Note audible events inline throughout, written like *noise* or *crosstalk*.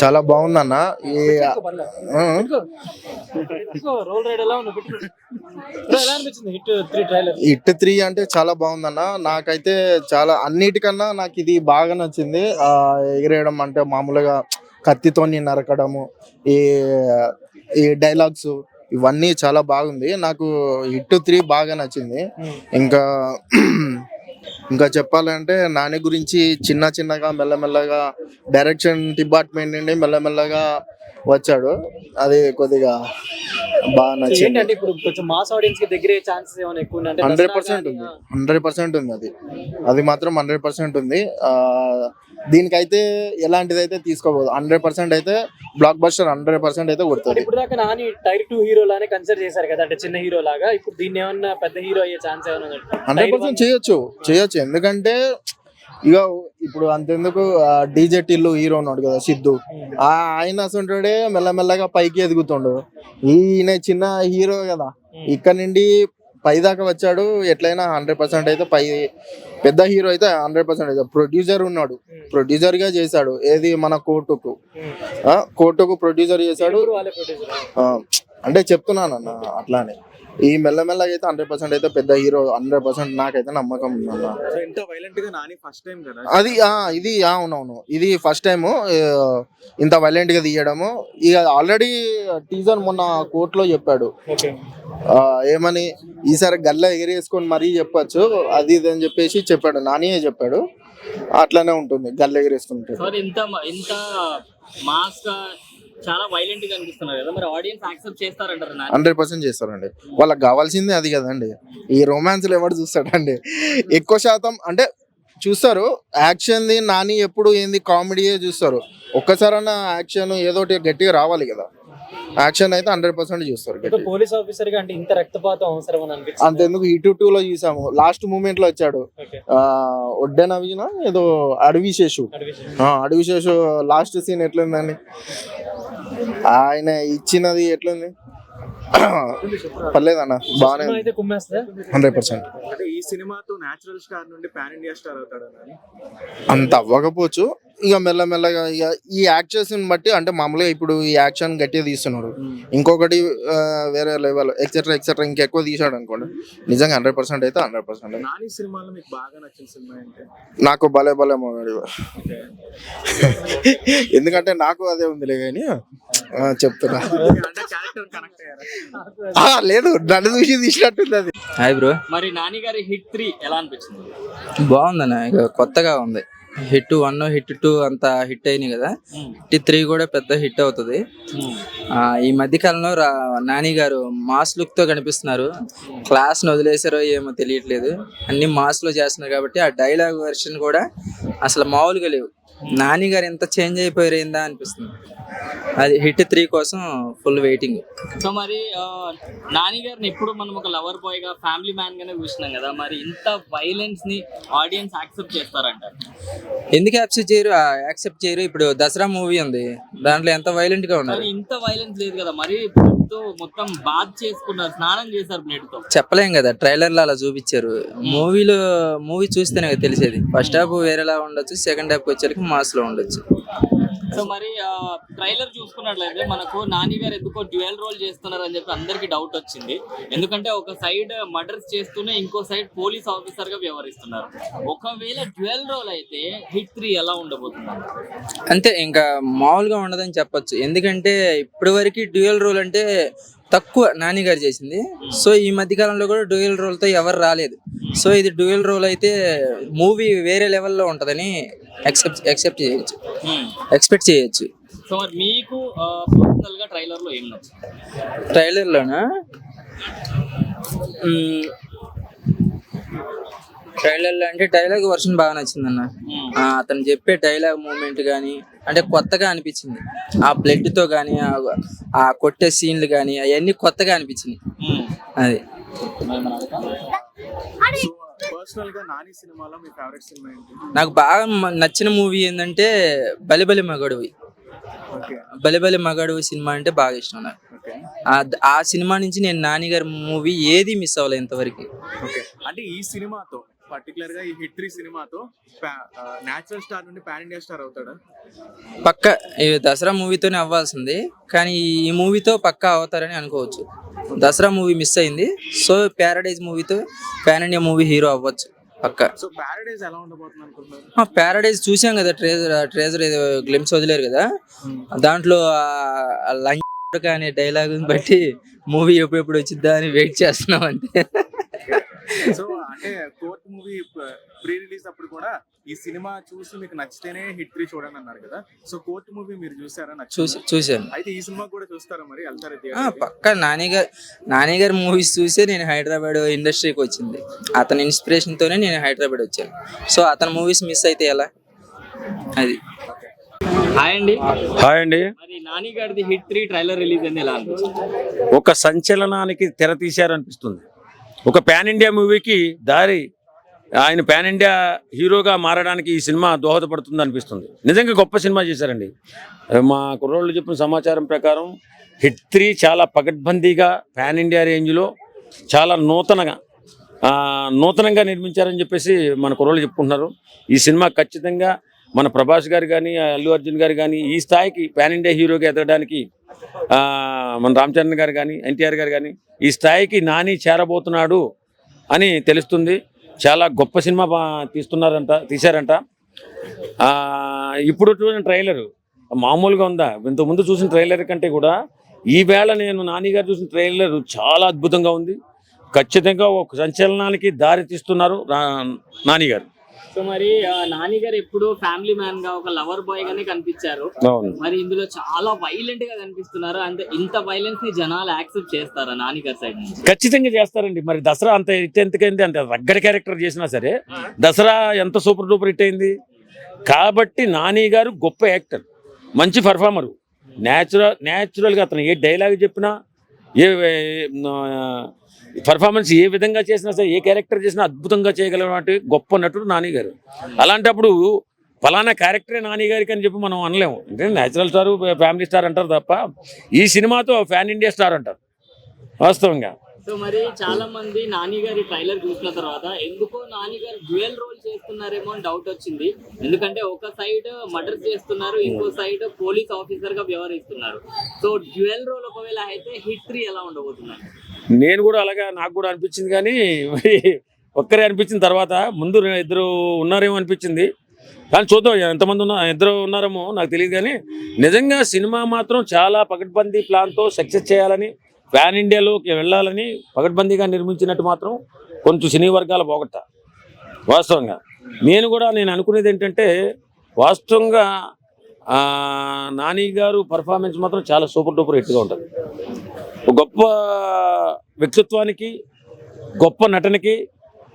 చాలా బాగుందన్న. Hit three trailer? Hit three అంటే చాలా బాగుందన్న. నాకైతే చాలా అన్నిటికన్నా నాకు ఇది బాగా నచ్చింది. ఆ ఎగిరేయడం అంటే మామూలుగా కత్తితో నరకడము ఈ ఈ డైలాగ్స్ ఇవన్నీ చాలా బాగుంది. నాకు హిట్ త్రీ బాగా నచ్చింది. ఇంకా ఇంకా చెప్పాలంటే నాని గురించి చిన్న చిన్నగా మెల్లమెల్లగా డైరెక్షన్ డిపార్ట్మెంట్ నుండి మెల్లమెల్లగా వచ్చాడు. అది కొద్దిగా బాగా నచ్చింది. ఏంటంటే ఇప్పుడు కొంచెం మాస్ ఆడియన్స్కి దగ్గర ఛాన్సెస్ ఏమైనా ఎక్కువ హండ్రెడ్ పర్సెంట్ ఉంది. హండ్రెడ్ పర్సెంట్ ఉంది అది. అది మాత్రం హండ్రెడ్ పర్సెంట్ ఉంది. ఆ, దీనికైతే ఎలాంటిదైతే తీసుకోబోదు హండ్రెడ్ పర్సెంట్ అయితే బ్లాక్ బస్టర్ హండ్రెడ్ పర్సెంట్ అయితే కొడుతుంది. ఇప్పుడు దాకా నాని టైర్ టూ హీరో లానే కన్సిడర్ చేశారు కదా అంటే చిన్న హీరో లాగా. ఇప్పుడు దీన్ని ఏమన్నా పెద్ద హీరో అయ్యే ఛాన్స్ ఏమైనా ఉందా? హండ్రెడ్ పర్సెంట్ చేయొచ్చు. చేయొచ్చు. ఎందుకంటే ఇక ఇప్పుడు అంతెందుకు డీజే టిల్లు హీరో ఉన్నాడు కదా సిద్ధు. ఆ ఆయన అసంటుడే మెల్లమెల్లగా పైకి ఎదుగుతుండు. ఈయన చిన్న హీరో కదా. ఇక్కడ నుండి పై దాకా వచ్చాడు ఎట్లయినా హండ్రెడ్ పర్సెంట్ అయితే పై పెద్ద హీరో అయితే హండ్రెడ్ పర్సెంట్ అయితే. ప్రొడ్యూసర్ ఉన్నాడు. ప్రొడ్యూసర్గా చేశాడు ఏది మన కోర్టుకు. కోర్టుకు ప్రొడ్యూసర్ చేశాడు. అంటే చెప్తున్నాను అన్న అట్లానే. ఈ మెల్లమెల్లగా అయితే హండ్రెడ్ పర్సెంట్ అయితే పెద్ద హీరో హండ్రెడ్ పర్సెంట్ నాకైతే నమ్మకం ఇంత వైలెంట్గా నాని ఫస్ట్ టైం కదా? అది ఆ, ఇది అవునవును. ఇది ఫస్ట్ టైం ఇంత వైలెంట్గా తీయడము. ఇక ఆల్రెడీ టీజర్ మొన్న కోర్టులో చెప్పాడు. ఓకే. ఆ, ఏమని ఈసారి గల్ల ఎగిరేసుకొని మరీ చెప్పొచ్చు. అది ఇది అని చెప్పేసి చెప్పాడు. నానియే చెప్పాడు. అట్లానే ఉంటుంది గల్ల ఎగిరేసుకుంటే. సార్ ఇంత మాస్ చాలా వైలెంట్గా అనిపిస్తున్నారు కదా. మరి ఆడియన్స్ యాక్సెప్ట్ చేస్తారంటారు హండ్రెడ్ పర్సెంట్ చేస్తారండి. వాళ్ళకి కావాల్సిందే అది కదండి. ఈ రొమాన్స్లు ఎవరు చూస్తాడండి? ఎక్కువ శాతం అంటే చూస్తారు యాక్షన్ది నాని ఎప్పుడు ఏంది కామెడీయే చూస్తారు. ఒక్కసారన్నా యాక్షన్ ఏదో ఒకటి గట్టిగా రావాలి కదా. యాక్షన్ అయితే హండ్రెడ్ పర్సెంట్ చూస్తారు పోలీస్ ఆఫీసర్గా అంటే ఇంత రక్తపాతం అవసరం అని అంతెందుకు ఇటు టూ లో చూసాము. లాస్ట్ మూమెంట్లో వచ్చాడు. ఓకే. ఆ ఒడ్డే నవీన ఏదో అడవి శేషు. ఆ, అడవి శేషు లాస్ట్ సీన్ ఎట్లుందండి? ఆయన ఇచ్చినది ఎట్లుంది? పర్లేదన్న బాగానే సినిమా అయితే కుమ్మేస్తే? Hundred percent. అంటే ఈ సినిమాతో నేచురల్ స్టార్ నుండి పాన్ ఇండియా స్టార్ అవుతాడు అంత అవ్వకపోవచ్చు ఇక మెల్లమెల్లగా ఇక ఈ యాక్టర్స్ బట్టి అంటే మామూలుగా ఇప్పుడు ఈ యాక్షన్ గట్టిగా తీస్తున్నాడు ఇంకొకటి వేరే లెవెల్ ఎక్సెట్రా ఎక్సెట్రా ఇంకెక్కువ తీసాడు అనుకోండి. నిజంగా హండ్రెడ్ పర్సెంట్ అయితే హండ్రెడ్ పర్సెంట్. నాకు భలే భలే మొగాడు *laughs* ఎందుకంటే నాకు అదే ఉందిలే కానీ చెప్తున్నా. అంటే క్యారెక్టర్ కనెక్ట్ అయ్యారా? ఆ, లేదు నన్ను చూసి తీసినట్టుంది అది. Hi bro. మరి నాని గారి హిట్ త్రీ ఎలా అనిపించింది? బాగుందన్న ఇక కొత్తగా ఉంది. హిట్ వన్ హిట్ టూ అంత హిట్ అయినాయి కదా. హిట్ త్రీ కూడా పెద్ద హిట్ అవుతుంది. ఆ, ఈ మధ్య కాలంలో రా నాని గారు మాస్ లుక్తో కనిపిస్తున్నారు. క్లాస్ వదిలేసారో ఏమో తెలియట్లేదు. అన్ని మాస్లో చేస్తున్నారు కాబట్టి ఆ డైలాగ్ వెర్షన్ కూడా అసలు మామూలుగా లేవు. నాని గారు ఎంత చేంజ్ అయిపోయారు ఏందా అనిపిస్తుంది. అది హిట్ త్రీ కోసం ఫుల్ వెయిటింగ్. సో మరి నాని గారిని ఎప్పుడు మనం ఒక లవర్ బాయ్గా ఫ్యామిలీ మ్యాన్ గానే చూసినాం కదా మరి ఇంత వైలెన్స్ని ఆడియన్స్ యాక్సెప్ట్ చేస్తారంటారు ఎందుకు యాక్సెప్ట్ చేయరు? యాక్సెప్ట్ చేయరు. ఇప్పుడు దసరా మూవీ ఉంది. దాంట్లో ఎంత వైలెంట్గా ఉన్నారు? కానీ ఇంత వైలెన్స్ లేదు కదా మరి తో మొత్తం బాత్ చేసుకున్నారు స్నానం చేశారు బ్లడ్తో. చెప్పలేం కదా ట్రైలర్లో అలా చూపించారు. మూవీలో మూవీ చూస్తేనే కదా తెలిసేది. ఫస్ట్ హాఫ్ వేరేలా ఉండొచ్చు సెకండ్ హాఫ్ వచ్చేసరికి మాస్లో ఉండొచ్చు. సో మరి ట్రైలర్ చూసుకున్నట్లయితే మనకు నాని గారు ఎందుకో డ్యూయల్ రోల్ చేస్తున్నారు అని చెప్పి అందరికి డౌట్ వచ్చింది. ఎందుకంటే ఒక సైడ్ మర్డర్స్ చేస్తూనే ఇంకో సైడ్ పోలీస్ ఆఫీసర్గా వ్యవహరిస్తున్నారు. ఒకవేళ డ్యూయల్ రోల్ అయితే హిట్ త్రీ ఎలా ఉండబోతున్నారు అంతే ఇంకా మామూలుగా ఉండదని చెప్పొచ్చు. ఎందుకంటే ఇప్పటి వరకు డ్యూయల్ రోల్ అంటే తక్కువ నాని గారు చేసింది. సో ఈ మధ్య కాలంలో కూడా డ్యూయల్ రోల్తో ఎవరు రాలేదు. సో ఇది డ్యూయల్ రోల్ అయితే మూవీ వేరే లెవెల్లో ఉంటుందని ఎక్సెప్ట్ ఎక్సెప్ట్ చేయొచ్చు. ఎక్స్పెక్ట్ చేయొచ్చు. సో మరి మీకు పర్సనల్గా ట్రైలర్లో ఏం నచ్చింది ట్రైలర్లోనా? ట్రైలర్లో అంటే డైలాగ్ వర్షన్ బాగా నచ్చిందన్న. ఆ, అతను చెప్పే డైలాగ్ మూమెంట్ కానీ అంటే కొత్తగా అనిపించింది. ఆ బ్లడ్తో కానీ ఆ కొట్టే సీన్లు కానీ అవన్నీ కొత్తగా అనిపించింది. అది. పర్సనల్గా నాని సినిమాలో మీ ఫేవరెట్ సినిమా ఏంటి? నాకు బాగా నచ్చిన మూవీ ఏంటంటే బలిబలి మగడువి. ఓకే. బలిబలి మగడువి సినిమా అంటే బాగా ఇష్టం నాకు. ఓకే. ఆ- ఆ సినిమా నుంచి నేను నాని గారి మూవీ ఏది మిస్ అవ్వలేదు ఇంతవరకు. ఓకే. అంటే ఈ సినిమాతో పర్టికులర్గా ఈ హిట్ త్రీ సినిమాతో నేచురల్ స్టార్ నుండి పాన్ ఇండియా స్టార్ అవుతాడా? పక్క ఈ దసరా మూవీతోనే అవ్వాల్సింది కానీ ఈ మూవీతో పక్కా అవుతారని అనుకోవచ్చు. దసరా మూవీ మిస్ అయింది సో ప్యారడైజ్ మూవీతో పాన్ ఇండియా మూవీ హీరో అవ్వచ్చు పక్క. సో ప్యారడైజ్ ఎలా ఉండబోతుంది అనుకుంటున్నారు? ప్యారడైజ్ చూసాం కదా ట్రేజర్ ట్రేజర్ ఏదో గ్లిమ్స్ వదిలేరు కదా? దాంట్లో ఆ లంచ్ అనే డైలాగ్ బట్టి మూవీ ఎప్పుడెప్పుడు వచ్చిద్దా అని వెయిట్ చేస్తున్నాం అంతే. *laughs* సో అంటే కోర్ట్ మూవీ ప్రీ రిలీజ్ అప్పుడు కూడా ఈ సినిమా చూసి మీకు నచ్చితేనే హిట్ త్రీ చూడండి అన్నారు కదా. సో కోర్ట్ మూవీ మీరు చూసారా? చూసి? చూశాను. అయితే ఈ సినిమా కూడా చూస్తారా మరి? వెళ్తారా? పక్క నాని గారు నాని గారి మూవీస్ చూసే నేను హైదరాబాద్ ఇండస్ట్రీకి వచ్చింది. అతని ఇన్స్పిరేషన్ తోనే నేను హైదరాబాద్ వచ్చాను. సో అతని మూవీస్ మిస్ అయితే ఎలా? అది. హాయ్ అండి. హాయ్ అండి. మరి నాని గారిది హిట్ త్రీ ట్రైలర్ రిలీజ్ అయింది ఎలా ఒక సంచలనానికి తెర తీశారనిపిస్తుంది. ఒక పాన్ ఇండియా మూవీకి దారి ఆయన పాన్ ఇండియా హీరోగా మారడానికి ఈ సినిమా దోహదపడుతుంది అనిపిస్తుంది. నిజంగా గొప్ప సినిమా చేశారండి. మా కుర్రోళ్ళు చెప్పిన సమాచారం ప్రకారం హిట్ త్రీ చాలా పకడ్బందీగా పాన్ ఇండియా రేంజ్లో చాలా నూతనగా నూతనంగా నిర్మించారని చెప్పేసి మన కుర్రోళ్ళు చెప్పుకుంటున్నారు. ఈ సినిమా ఖచ్చితంగా మన ప్రభాస్ గారు కానీ అల్లు అర్జున్ గారు కానీ ఈ స్థాయికి పాన్ ఇండియా హీరోగా ఎదగడానికి మన రామ్ చరణ్ గారు కానీ ఎన్టీఆర్ గారు కానీ ఈ స్థాయికి నాని చేరబోతున్నాడు అని తెలుస్తుంది. చాలా గొప్ప సినిమా తీస్తున్నారంట తీశారంట. ఇప్పుడు చూసిన ట్రైలర్ మామూలుగా ఉందా? ఇంతకుముందు చూసిన ట్రైలర్ కంటే కూడా ఈవేళ నేను నాని గారు చూసిన ట్రైలర్ చాలా అద్భుతంగా ఉంది. ఖచ్చితంగా ఒక సంచలనానికి దారి తీస్తున్నారు నానిగారు సో మరి నాని గారు ఎప్పుడు ఫ్యామిలీ మ్యాన్గా ఒక లవర్ బాయ్ గానే కనిపించారు. మరి ఇందులో చాలా వైలెంట్గా కనిపిస్తున్నారు. అంటే ఇంత వైలెన్స్ని జనాలు యాక్సెప్ట్ చేస్తారా నాని గారి సైడ్ నుంచి? ఖచ్చితంగా చేస్తారండి. మరి దసరా అంత హిట్ ఎంతకైంది అంత రగ్గడి క్యారెక్టర్ చేసినా సరే దసరా ఎంత సూపర్ డూపర్ హిట్ అయింది? కాబట్టి నాని గారు గొప్ప యాక్టర్ మంచి పర్ఫార్మరు న్యాచురల్ న్యాచురల్గా అతను ఏ డైలాగ్ చెప్పినా ఏ పర్ఫార్మెన్స్ ఏ విధంగా చేసినా సరే ఏ క్యారెక్టర్ చేసినా అద్భుతంగా చేయగలిగినటువంటి గొప్ప నటుడు నాని గారు అలాంటప్పుడు ఫలానా క్యారెక్టరే నాని గారికి అని చెప్పి మనం అనలేము. అంటే న్యాచురల్ స్టార్ ఫ్యామిలీ స్టార్ అంటారు తప్ప ఈ సినిమాతో ఫ్యాన్ ఇండియా స్టార్ అంటారు. వాస్తవంగా. సో మరి చాలా మంది నాని గారి ట్రైలర్ చూసిన తర్వాత ఎందుకో నాని గారు డ్యూయల్ రోల్ చేస్తున్నారేమో అని డౌట్ వచ్చింది. ఎందుకంటే ఒక సైడ్ మర్డర్ చేస్తున్నారు ఇంకో సైడ్ పోలీస్ ఆఫీసర్గా వ్యవహరిస్తున్నారు. సో డ్యూయల్ రోల్ ఒకవేళ అయితే హిట్ త్రీ ఎలా ఉండబోతున్నారు? నేను కూడా అలాగా నాకు కూడా అనిపించింది కానీ మరి ఒక్కరే అనిపించిన తర్వాత ముందు ఇద్దరు ఉన్నారేమో అనిపించింది. కానీ చూద్దాం ఎంతమంది ఉన్నా ఇద్దరు ఉన్నారేమో నాకు తెలియదు కానీ నిజంగా సినిమా మాత్రం చాలా పకడ్బందీ ప్లాన్తో సక్సెస్ చేయాలని ప్యాన్ ఇండియాలోకి వెళ్ళాలని పకడ్బందీగా నిర్మించినట్టు మాత్రం కొంచెం సినీ వర్గాల పోగొట్ట వాస్తవంగా. నేను కూడా నేను అనుకునేది ఏంటంటే వాస్తవంగా నాని గారు పర్ఫార్మెన్స్ మాత్రం చాలా సూపర్ డూపర్ హిట్గా ఉంటుంది. గొప్ప వ్యక్తిత్వానికి గొప్ప నటనకి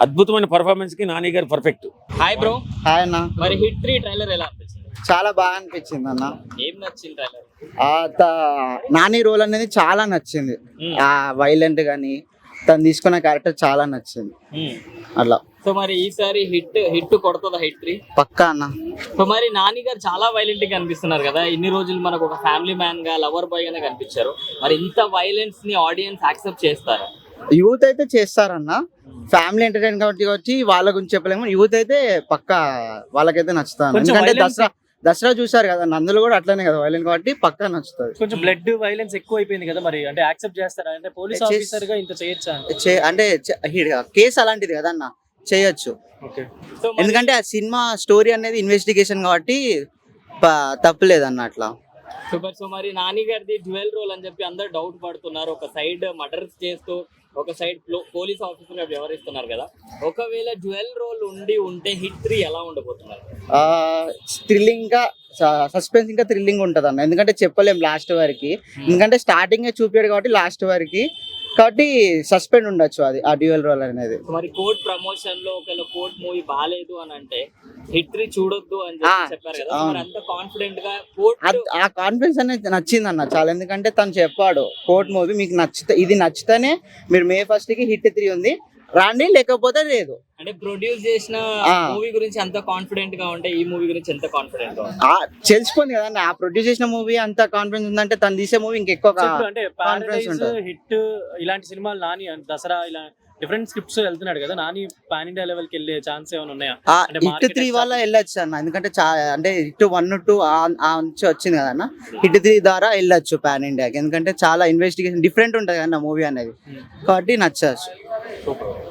అద్భుతమైన పర్ఫార్మెన్స్కి నాని గారు పర్ఫెక్ట్ హాయ్ బ్రో హాయ్ అన్న. మరి హిట్ త్రీ ట్రైలర్ ఎలా అనిపించింది? చాలా బాగా అనిపించింది అన్న. ఏం నచ్చింది ట్రైలర్ ఆ త- నాని రోల్ అనేది చాలా నచ్చింది. ఆ వైలెంట్ గాని తను తీసుకున్న క్యారెక్టర్ చాలా నచ్చింది. అట్లా. సో మరి ఈసారి హిట్ హిట్ కొడుతుందా హిట్ త్రీ? పక్కా అన్న. సో మరి నాని గారు చాలా వైలెంట్గా కనిపిస్తున్నారు కదా. ఇన్ని రోజులు మనకు ఒక ఫ్యామిలీ మ్యాన్గా లవర్ బాయ్ గానే కనిపించారు. మరి ఇంత వైలెన్స్ని ఆడియన్స్ యాక్సెప్ట్ చేస్తారా? యూత్ అయితే చేస్తారన్న. ఫ్యామిలీ ఎంటర్టైన్ కాబట్టి కాబట్టి వాళ్ళ గురించి చెప్పలేము. యూత్ అయితే పక్కా వాళ్ళకైతే నచ్చుతాను ఎందుకంటే దసరా దసరా చూసారు కదా అందులో కూడా అట్లనే కదా వైలెంట్ కాబట్టి పక్కా నచ్చుతుంది. కొంచెం బ్లడ్ వైలెన్స్ ఎక్కువ అయిపోయింది కదా మరి? అంటే యాక్సెప్ట్ చేస్తారా? అంటే పోలీస్ ఆఫీసర్గా ఇంత చేయొచ్చా? అంటే కేసు అలాంటిది కదా అన్న? చేయొచ్చు. ఎందుకంటే ఆ సినిమా స్టోరీ అనేది ఇన్వెస్టిగేషన్ కాబట్టి ప- తప్పులేదు అన్న అట్లా. సూపర్. సో మరి నాని గారిది డ్యూయల్ రోల్ అని చెప్పి అందరు డౌట్ పడుతున్నారు. ఒక సైడ్ మర్డర్స్ చేస్తూ ఒక సైడ్ పోలీస్ ఆఫీసర్గా వ్యవహరిస్తున్నారు కదా. ఒకవేళ జ్యువెల్ రోల్ ఉండి ఉంటే హిట్ త్రీ ఎలా ఉండబోతున్నారు? థ్రిల్లింగ్గా సస్పెన్స్ ఇంకా థ్రిల్లింగ్ ఉంటది అన్న ఎందుకంటే చెప్పలేం లాస్ట్ వరకు. ఎందుకంటే స్టార్టింగ్ చూపాడు కాబట్టి లాస్ట్ వరకు కాబట్టి సస్పెండ్ ఉండొచ్చు అది ఆ డ్యూయల్ రోల్ అనేది. మరి కోర్ట్ ప్రమోషన్లో ఒకవేళ కోర్ట్ మూవీ బాగాలేదు అని అంటే హిట్ త్రీ చూడొద్దు అని చెప్పారు కదా. అంత కాన్ఫిడెంట్గా ఆ కాన్ఫిడెన్స్ అనేది నచ్చింది అన్న చాలా. ఎందుకంటే తను చెప్పాడు కోర్ట్ మూవీ మీకు నచ్చితే ఇది నచ్చితేనే మీరు మే ఫస్ట్కి హిట్ త్రీ ఉంది. రాండి లేకపోతే లేదు అంటే ప్రొడ్యూస్ చేసిన. మూవీ గురించి అంత కాన్ఫిడెంట్గా ఉంటే ఈ మూవీ గురించి ఎంత కాన్ఫిడెంట్గా తెలిసిపోయింది కదండి ఆ ప్రొడ్యూస్ చేసిన మూవీ అంత కాన్ఫిడెన్స్ ఉందంటే తను తీసే మూవీ ఇంకెక్కువ ఉంటది. హిట్ ఇలాంటి సినిమాలు నాని దసరా ఇలా డిఫరెంట్ స్క్రిప్ట్స్ వెళ్తున్నాడు కదా నాని పాన్ ఇండియా లెవెల్కి వెళ్ళే ఛాన్స్ ఏమైనా ఉన్నాయా? అంటే హిట్ త్రీ? వల్ల వెళ్ళొచ్చు అన్న. ఎందుకంటే అంటే హిట్ వన్ టూ ఆ నుంచి వచ్చింది కదా అన్న. హిట్ త్రీ ద్వారా వెళ్ళొచ్చు పాన్ ఇండియాకి ఎందుకంటే చాలా ఇన్వెస్టిగేషన్ డిఫరెంట్ ఉంటుంది కదా మూవీ అనేది. Hmm. కాబట్టి నచ్చచ్చు. సూపర్